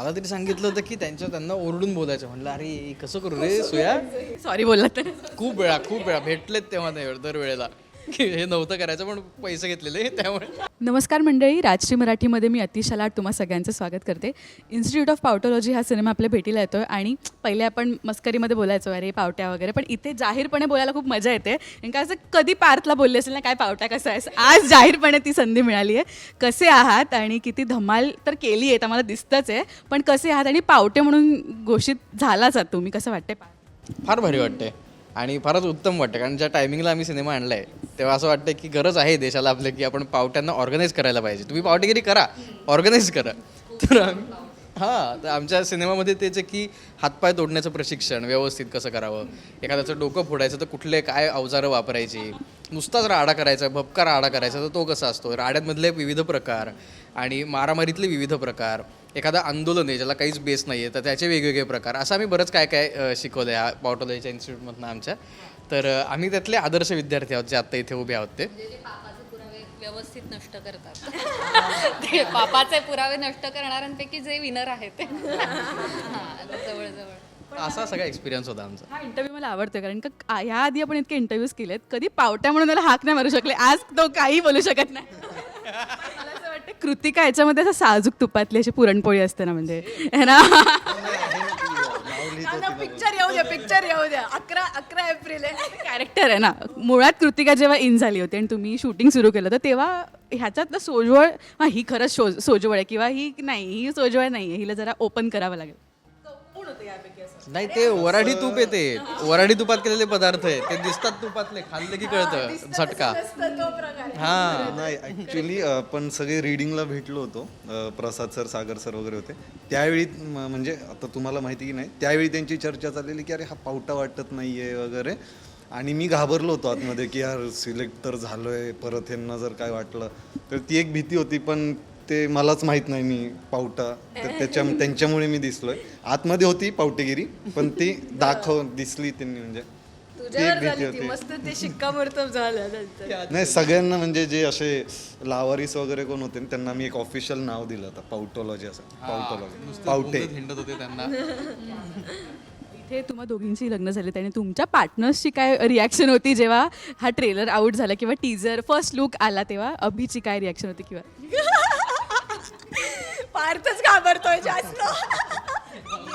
मला तरी सांगितलं होतं की त्यांच्या त्यांना ओरडून बोलायचं. म्हणलं अरे कसं करू रे सुया? सॉरी बोलला तर खूप वेळा खूप वेळा भेटलेत तेव्हा नाही दरवेळेला. की हे नव्हतं करायचं पण पैसे घेतलेले त्यामुळे. नमस्कार मंडळी राजश्री मराठीमध्ये मी अतिश लाट तुम्हा सगळ्यांचं स्वागत करते. इन्स्टिट्यूट ऑफ पावटॉलॉजी हा सिनेमा आपल्या भेटीला येतो आणि पहिले आपण मस्करीमध्ये बोलायचो अरे पावट्या वगैरे पण इथे जाहीरपणे बोलायला खूप मजा येते. कारण का असं कधी पार्थला बोलले असेल ना काय पावट्या कसं आहे आज जाहीरपणे ती संधी मिळाली आहे. कसे आहात आणि किती धमाल तर केली आहे आम्हाला दिसतंच आहे. पण कसे आहात आणि पावटे म्हणून घोषित झालाच आहात तुम्ही कसं वाटते फार भारी वाटते आणि फारच उत्तम वाटतं कारण ज्या टायमिंगला आम्ही सिनेमा आणलाय तेव्हा असं वाटतं की गरज आहे देशाला आपल्या की आपण पावट्यांना ऑर्गनाईज करायला पाहिजे. तुम्ही पावटेगिरी करा ऑर्गनाईज करा. तर आम्ही हां तर आमच्या सिनेमामध्ये तेच आहे की हातपाय तोडण्याचं प्रशिक्षण व्यवस्थित कसं करावं? एखाद्याचं डोकं फोडायचं तर कुठले काय अवजारं वापरायची? नुसताच राडा करायचा भपका राडा करायचा तर तो कसा असतो? राड्यांमधले विविध प्रकार आणि मारामारीतले विविध प्रकार. एखादं आंदोलन आहे ज्याला काहीच बेस नाही आहे तर त्याचे वेगवेगळे प्रकार. असं आम्ही बरंच काय काय शिकवलं आहे पॉटोलॉजीच्या इन्स्टिट्यूटमधनं आमच्या. तर आम्ही त्यातले आदर्श विद्यार्थी आहोत जे आत्ता इथे उभे आहोत ते. व्यवस्थित नष्ट करतात. ते पापाचे पुरावे नष्ट करणाऱ्यांपैकी जे विनर आहेत. ते हां, जवळ जवळ असा सगळा एक्सपिरियन्स होता आमचा. हा इंटरव्ह्यू मला आवडतो कारण का ह्या आधी आपण इतके इंटरव्ह्यूज केलेत कधी पावट्या म्हणून त्याला हाक नाही मारू शकले आज तो काही बोलू शकत नाही. मला असं वाटतं कृतिका याच्यामध्ये असं साजूक तुपातली अशी पुरणपोळी असते ना म्हणजे है ना? पिक्चर येऊ द्या पिक्चर येऊ द्या. अकरा अकरा एप्रिल आहे. कॅरेक्टर आहे ना. मुळात कृतिका जेव्हा इन झाली होती आणि तुम्ही शूटिंग सुरू केलं तर तेव्हा ह्याच्यातलं सोजवळ हा ही खरंच शो सोजवळ आहे किंवा ही नाही ही सोजवळ नाही आहे हिला जरा ओपन करावं लागेल. नाही ते वराडी तूप येते. वराडी तुपात केलेले पदार्थ आहे ते दिसतात तुपातले खाल्ले की कळतं. झटका. हा. नाही ॲक्च्युली आपण सगळे रिडिंगला भेटलो होतो. अ, प्रसाद सर सागर सर वगैरे होते. त्यावेळी म- म्हणजे आता तुम्हाला माहिती की नाही त्यावेळी त्यांची चर्चा चाललेली की अरे हा पावटा वाटत नाहीये वगैरे. आणि मी घाबरलो होतो आतमध्ये की यार सिलेक्ट तर झालोय परत यांना जर काय वाटलं तर ती एक भीती होती. पण ते मलाच माहीत नाही मी पावटा. तर त्याच्या त्यांच्यामुळे मी दिसलोय. आतमध्ये होती पावटेगिरी पण ती दाखव दिसली त्यांनी म्हणजे. ती एक तुझ्यावर भीती झाली ती. होती. मस्त ते शिक्कामोर्तब झालं नंतर. नाही सगळ्यांना म्हणजे जे असे लावारीस वगैरे कोण होते ना, त्यांना मी एक ऑफिशियल नाव दिलं होतं पावटोलॉजी असं. पावटोलॉजी. पावटे. हिंडत होते त्यांना. इथे तुम्हा दोघींची लग्न झाली आणि तुमच्या पार्टनर्सची काय रिॲक्शन होती जेव्हा हा ट्रेलर आउट झाला किंवा टीजर फर्स्ट लुक आला तेव्हा? अभिची काय रिॲक्शन होती किंवा? पार्थच घाबरतोय जास्त.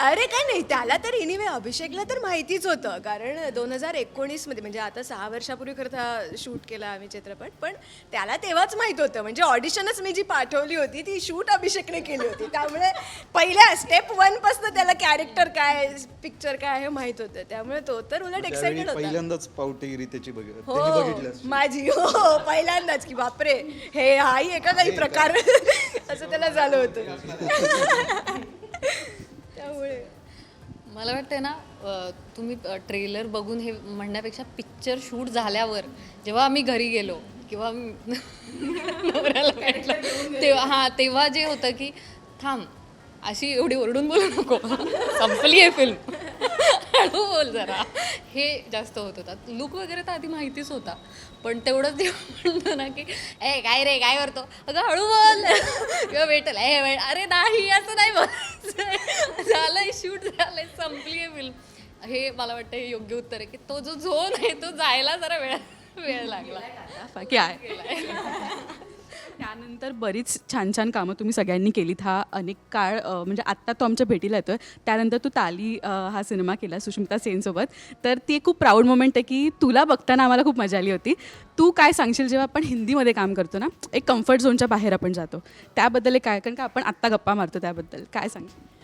अरे काय नाही त्याला तर एनिवे अभिषेकला तर माहितीच होतं. कारण दोन हजार एकोणीसमध्ये म्हणजे आता सहा वर्षापूर्वी खरं हा शूट केला आम्ही चित्रपट पण त्याला तेव्हाच माहीत होतं. म्हणजे ऑडिशनच मी जी पाठवली होती ती शूट अभिषेकने केली होती. त्यामुळे पहिल्या स्टेप वनपासून त्याला कॅरेक्टर काय पिक्चर काय आहे माहीत होतं. त्यामुळे तो तर उलट एक्साइटेड होता. पहिल्यांदाच पावटेगिरी त्याची बघ त्यांनी बघितली हो. माझी हो पहिल्यांदाच की बापरे हे हाही एका काही प्रकार असं त्याला झालं होतं. त्यामुळे मला वाटतं ना तुम्ही ट्रेलर बघून हे म्हणण्यापेक्षा पिक्चर शूट झाल्यावर जेव्हा आम्ही घरी गेलो किंवा नवऱ्याला भेटलं तेव्हा हां तेव्हा जे होतं की थांब अशी एवढी ओरडून बोलू नको. संपली आहे फिल्म हळू बोल जरा. हे जास्त होत होता. लुक वगैरे तर आधी माहितीच होता. पण तेवढंच जे म्हणतो ना की ए काय रे काय करतो? अगं हळू बोल. किंवा भेटेल ए भेट अरे नाही असं नाही बोलायचं. झालंय शूट झालंय संपली आहे फिल्म हे मला वाटतं हे योग्य उत्तर आहे की तो जो झोन आहे तो जायला जरा वेळ वेळ लागला. बाकी आहे. त्यानंतर बरीच छान छान कामं तुम्ही सगळ्यांनी केलीत. हा अनेक काळ अ, म्हणजे आत्ता तो आमच्या भेटीला येतोय. त्यानंतर तू ताली अ, हा सिनेमा केला सुष्मिता सेनसोबत तर ती एक खूप प्राऊड मोमेंट आहे की तुला बघताना आम्हाला खूप मजा आली होती. तू काय सांगशील जेव्हा आपण हिंदीमध्ये काम करतो ना एक कम्फर्ट झोनच्या बाहेर आपण जातो. त्याबद्दल एक काय कारण का आपण आत्ता गप्पा मारतो त्याबद्दल. काय सांगशील?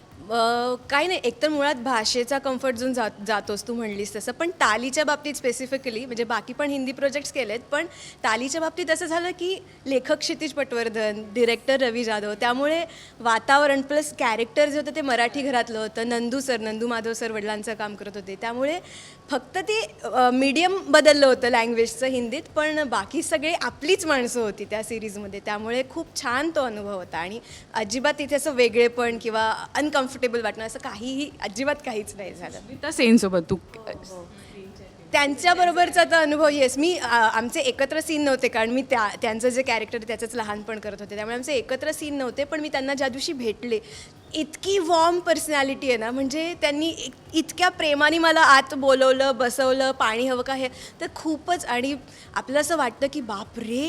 काही नाही एकतर मुळात भाषेचा कम्फर्ट झोन जात जातोस तू म्हणलीस तसं. पण तालीच्या बाबतीत स्पेसिफिकली म्हणजे बाकी पण हिंदी प्रोजेक्ट्स केलेत पण तालीच्या बाबतीत असं झालं की लेखक क्षितिज पटवर्धन डिरेक्टर रवी जाधव त्यामुळे वातावरण प्लस कॅरेक्टर जे होतं ते मराठी घरातलं होतं. नंदू सर नंदू माधव सर वडिलांचं काम करत होते. त्यामुळे फक्त ते मीडियम बदललं होतं लँग्वेजचं हिंदीत पण बाकी सगळे आपलीच माणसं होती त्या सिरीजमध्ये त्यामुळे खूप छान तो अनुभव होता. आणि अजिबात तिथे असं वेगळेपण किंवा अनकम्फर्ट अनकम्फर्टेबल वाटणं असं काहीही अजिबात काहीच नाही झालं. सुष्मिता सेनसोबत तू त्यांच्याबरोबरचा तो अनुभव येस मी आमचे एकत्र सीन नव्हते कारण मी त्या त्यांचं जे कॅरेक्टर त्याचंच लहानपण करत होते. त्यामुळे आमचे एकत्र सीन नव्हते पण मी त्यांना ज्या दिवशी भेटले इतकी वॉर्म पर्सनॅलिटी आहे ना म्हणजे त्यांनी इतक्या प्रेमाने मला आत बोलवलं बसवलं पाणी हवं का हे तर खूपच आणि आपलं असं वाटतं की बाप रे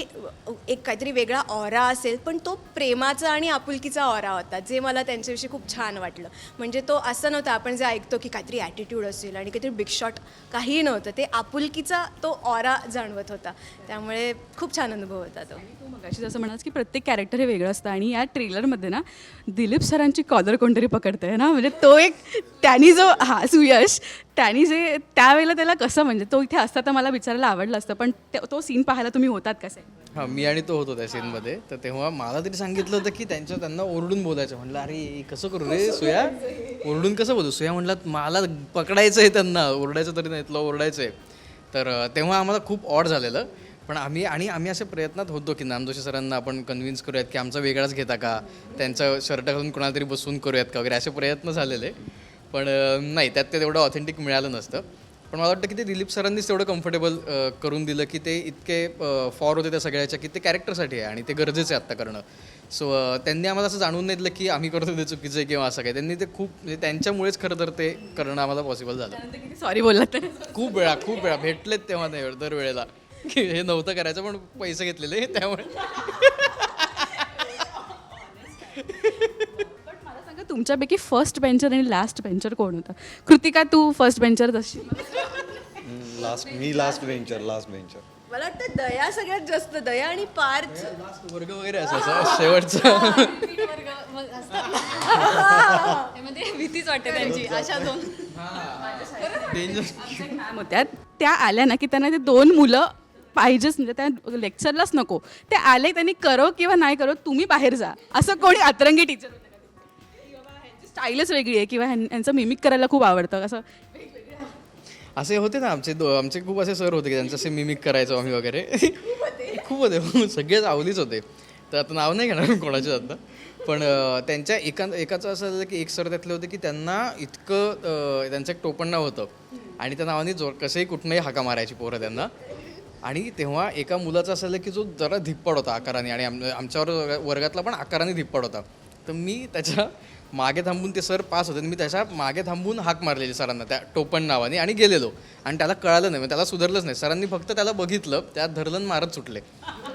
एक काहीतरी वेगळा ऑरा असेल पण तो प्रेमाचा आणि आपुलकीचा ऑरा होता जे मला त्यांच्याविषयी खूप छान वाटलं. म्हणजे तो असं नव्हता आपण जे ऐकतो की काहीतरी ॲटिट्यूड असेल आणि काहीतरी बिग शॉट काहीही नव्हतं ते आपुलकीचा तो ऑरा जाणवत होता. त्यामुळे खूप छान अनुभव होता तो. मगाशी जसं म्हणाल की प्रत्येक कॅरेक्टर हे वेगळं असतं आणि या ट्रेलरमध्ये ना दिलीप सरांची कॉलर कोणतरी पकडते ना? म्हणजे तो एक त्यांनी जो हा सुयश त्यांनी जे त्यावेळेला त्याला कसं म्हणजे तो इथे असता तर मला विचारायला आवडलं असतं पण तो सीन पाहायला तुम्ही होतात कसे हां मी आणि तो होतो त्या सीनमध्ये तर तेव्हा मला तरी सांगितलं होतं की त्यांच्या त्यांना ओरडून बोलायचं. म्हणलं अरे कसं करू रे सुया? ओरडून कसं बोलू? सुया म्हणलं मला पकडायचं आहे त्यांना. ओरडायचं तरी नाही तुला ओरडायचं आहे तर तेव्हा आम्हाला खूप ऑड झालेलं. पण आम्ही आणि आम्ही अशा प्रयत्नात होतो की नामजोशी सरांना आपण कन्व्हिन्स करूयात की आमचा वेगळाच घेता का? त्यांचा शर्ट घालून कोणाला तरी बसून करूयात का? वगैरे असे प्रयत्न झालेले. पण नाही त्यात ते तेवढं ऑथेंटिक मिळालं नसतं. पण मला वाटतं की ते दिलीप सरांनीच तेवढं कम्फर्टेबल करून दिलं की ते इतके फॉर होते त्या सगळ्याच्या की ते कॅरेक्टरसाठी आहे आणि ते गरजेचं आहे आत्ता करणं. सो त्यांनी आम्हाला असं जाणून नाही दिलं की आम्ही करतो ते चुकीचं आहे किंवा असं काय त्यांनी ते खूप म्हणजे त्यांच्यामुळेच खरं तर ते करणं आम्हाला पॉसिबल झालं. सॉरी बोललात. तर खूप वेळा खूप वेळा. भेटलेत तेव्हा नाही दर वेळेला की हे नव्हतं करायचं पण पैसे घेतलेले त्यामुळे. पण मला सांगा तुमच्यापैकी फर्स्ट बेंचर आणि लास्ट बेंचर कोण होता? कृतिका तू फर्स्ट बेंचर तशी लास्ट मी लास्ट बेंचर लास्ट बेंचर मला वाटतं दया सगळ्यात जास्त दया आणि पार्थ. वर्ग वगैरे असायचा शेवटचं. त्यामध्ये भीतीच वाटते त्यांची अशा दोन. डेंजर मॅम होत्या त्या आल्या ना की त्यांना ते दोन मुलं पाहिजेच म्हणजे त्या लेक्चरलाच नको. ते आले त्यांनी करो किंवा नाही करो तुम्ही बाहेर जा. असं कोणी अतरंगी टीचर स्टाईलच वेगळी आहे किंवा ह्यां- यांचं मिमिक करायला खूप आवडतं. असं असे होते ना आमचे दो आमचे खूप असे सर होते की त्यांचं असे मिमिक करायचो आम्ही वगैरे. खूप होते. हो, सगळेच आवलीच होते. तर आता नाव नाही घेणार मी कोणाचे आता. पण अं, त्यांच्या एका एकाचं असं झालं की एक सर त्यातले होते की त्यांना इतकं अं, त्यांचं एक टोपण नाव होतं. आणि त्या नावाने जो कसेही कुठनंही हाका मारायची पोरं त्यांना. आणि तेव्हा एका मुलाचं असं झालं की जो जरा धिप्पड होता आकाराने आणि आम आमच्यावर वर्ग- वर्गातला पण आकाराने धिप्पड होता. तर मी त्याच्यामागे थांबून ते सर पास होते आणि मी त्याच्यामागे थांबून हाक मारलेली सरांना त्या टोपण नावाने आणि गेलेलो. आणि त्याला कळालं नाही म्हणजे त्याला सुधारलंच नाही. सरांनी फक्त त्याला बघितलं त्यात धरलं मारत सुटले.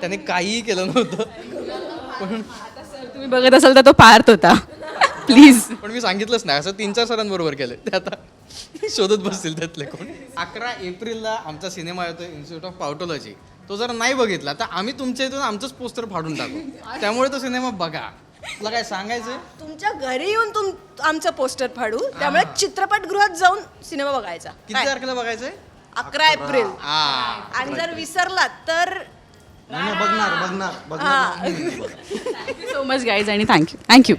त्याने काहीही केलं नव्हतं. तुम्ही बघत असाल तर तो पार्थ होता. प्लीज पण मी सांगितलंच नाही असं तीन चार सरांबरोबर केलं. ते आता शोधत बसतील त्यातले कोण? अकरा एप्रिलला आमचा सिनेमा येतो इन्स्टिट्यूट ऑफ पावटोलॉजी तो जर नाही बघितला तर आम्ही तुमच्या इथून आमचंच पोस्टर फाडून टाकू. त्यामुळे तो सिनेमा बघा. तुला काय सांगायचं तुमच्या घरी येऊन तुम आमचं पोस्टर फाडू. त्यामुळे चित्रपटगृहात जाऊन सिनेमा बघायचा. किती तारखेला बघायचंय? अकरा एप्रिल. आ आणि जर विसरलात तर नाही नाही, बघणार बघणार बघणार. सो मच गाईज आणि थँक्यू थँक्यू